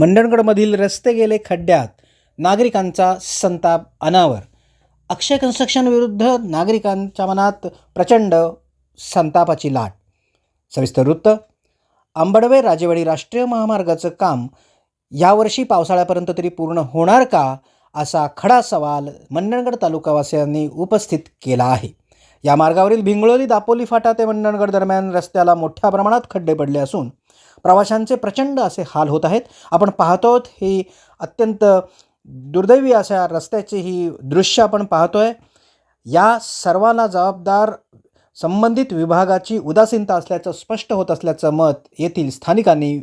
मंडणगडमधील रस्ते गेले खड्ड्यात. नागरिकांचा संताप अनावर. अक्षय कन्स्ट्रक्शन विरुद्ध नागरिकांच्या मनात प्रचंड संतापाची लाट. सविस्तर वृत्त. आंबडवे राजेवाडी राष्ट्रीय महामार्गाचं काम यावर्षी पावसाळ्यापर्यंत तरी पूर्ण होणार का असा खडा सवाल मंडणगड तालुकावासियांनी उपस्थित केला आहे. या मार्गावरील भिंगळोली दापोली फाटा ते मंडणगड दरम्यान रस्त्याला मोठ्या प्रमाणात खड्डे पडले असून प्रवाशांचे प्रचंड असे हाल होत आहेत. आपण पाहतो ही अत्यंत दुर्दैवी अशा रस्त्याची ही दृश्य आपण पाहतो आहे या सर्वांना जबाबदार संबंधित विभागाची उदासीनता असल्याचं स्पष्ट होत असल्याचं मत येथील स्थानिकांनी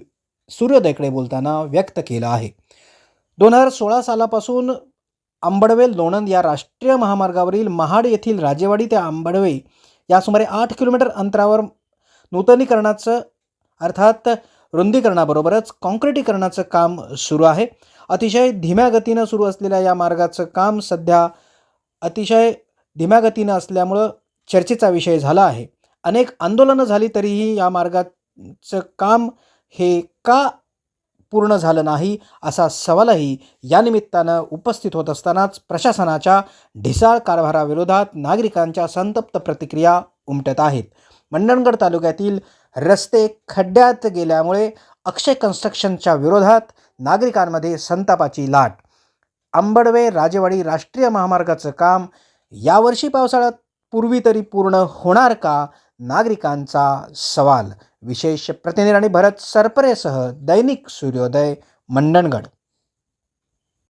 सूर्योदयकडे बोलताना व्यक्त केलं आहे. दोन हजार सोळा सालापासून आंबडवेल लोणंद या राष्ट्रीय महामार्गावरील महाड येथील राजेवाडी ते आंबडवे या सुमारे आठ किलोमीटर अंतरावर नूतनीकरणाचं अर्थात रुंदीकरणाबरोबरच काँक्रिटीकरणाचं काम सुरू आहे. अतिशय धीम्या गतीनं सुरू असलेल्या या मार्गाचं काम सध्या अतिशय धीम्या गतीनं असल्यामुळं चर्चेचा विषय झाला आहे. अनेक आंदोलनं झाली तरीही या मार्गाचं काम हे का पूर्ण झालं नाही असा सवालही या निमित्तानं उपस्थित होत असतानाच प्रशासनाच्या ढिसाळ कारभाराविरोधात नागरिकांच्या संतप्त प्रतिक्रिया उमटत आहेत. मंडणगड तालुक्यातील रस्ते खड्ड्यात गेल्यामुळे अक्षय कन्स्ट्रक्शनच्या विरोधात नागरिकांमध्ये संतापाची लाट. आंबडवे राजेवाडी राष्ट्रीय महामार्गाचं काम यावर्षी पावसाळ्यात पूर्वी तरी पूर्ण होणार का? नागरिकांचा सवाल. विशेष प्रतिनिधी आणि भरत सरपरेसह दैनिक सूर्योदय मंडणगड.